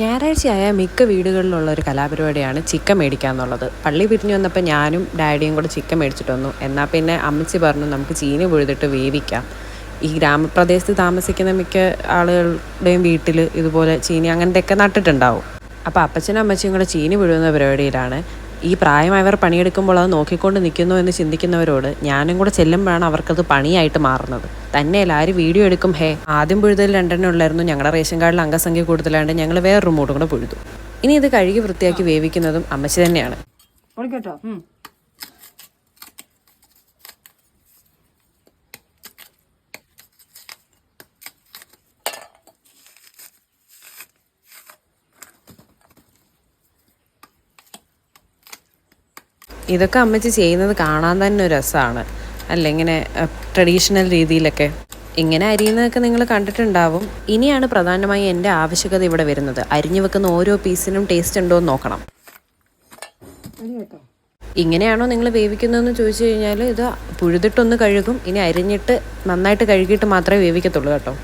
ഞായറാഴ്ചയായ മിക്ക വീടുകളിലുള്ള ഒരു കലാപരിപാടിയാണ് ചിക്കൻ മേടിക്കുക എന്നുള്ളത് പള്ളി പിരിഞ്ഞു വന്നപ്പോൾ ഞാനും ഡാഡിയും കൂടെ ചിക്കൻ മേടിച്ചിട്ട് വന്നു. എന്നാൽ പിന്നെ അമ്മച്ചി പറഞ്ഞു നമുക്ക് ചീനി പൊഴുതിട്ട് വേവിക്കാം. ഈ ഗ്രാമപ്രദേശത്ത് താമസിക്കുന്ന മിക്ക ആളുകളുടെയും വീട്ടിൽ ഇതുപോലെ ചീനി അങ്ങനത്തെയൊക്കെ നട്ടിട്ടുണ്ടാവും. അപ്പോൾ അപ്പച്ചനും അമ്മച്ചിയും കൂടെ ചീനി പുഴുവുന്ന പരിപാടിയിലാണ്. ഈ പ്രായമായവർ പണിയെടുക്കുമ്പോൾ അത് നോക്കിക്കൊണ്ട് നിൽക്കുന്നു എന്ന് ചിന്തിക്കുന്നവരോട് ഞാനും കൂടെ ചെല്ലുമ്പോഴാണ് അവർക്കത് പണിയായിട്ട് മാറുന്നത്. തന്നെയല്ല ആര് വീഡിയോ എടുക്കും ഹേ ആദ്യം പുഴുതൽ രണ്ടെണ്ണം ഉള്ളായിരുന്നു ഞങ്ങളുടെ റേഷൻ കാർഡിൽ അംഗസംഖ്യ കൂടുതലാണ്ട് ഞങ്ങൾ വേറൊരു മൂടും കൂടെ പുഴുതു. ഇനി ഇത് കഴുകി വൃത്തിയാക്കി വേവിക്കുന്നതും അമ്മച്ചി തന്നെയാണ്. പൊളിക്കട്ടോ ഇതൊക്കെ അമ്മച്ചി ചെയ്യുന്നത് കാണാൻ തന്നെ ഒരു രസമാണ്. അല്ല ഇങ്ങനെ ട്രഡീഷണൽ രീതിയിലൊക്കെ. ഇങ്ങനെ അരിയുന്നതൊക്കെ നിങ്ങൾ കണ്ടിട്ടുണ്ടാവും. ഇനിയാണ് പ്രധാനമായും എന്റെ ആവശ്യകത ഇവിടെ വരുന്നത്. അരിഞ്ഞു വെക്കുന്ന ഓരോ പീസിനും ടേസ്റ്റ് ഉണ്ടോ എന്ന് നോക്കണം. ഇങ്ങനെയാണോ നിങ്ങൾ വേവിക്കുന്നതെന്ന് ചോദിച്ചു കഴിഞ്ഞാൽ ഇത് പുഴുതിട്ടൊന്ന് കഴുകും. ഇനി അരിഞ്ഞിട്ട് നന്നായിട്ട് കഴുകിയിട്ട് മാത്രമേ വേവിക്കത്തുള്ളൂ കേട്ടോ.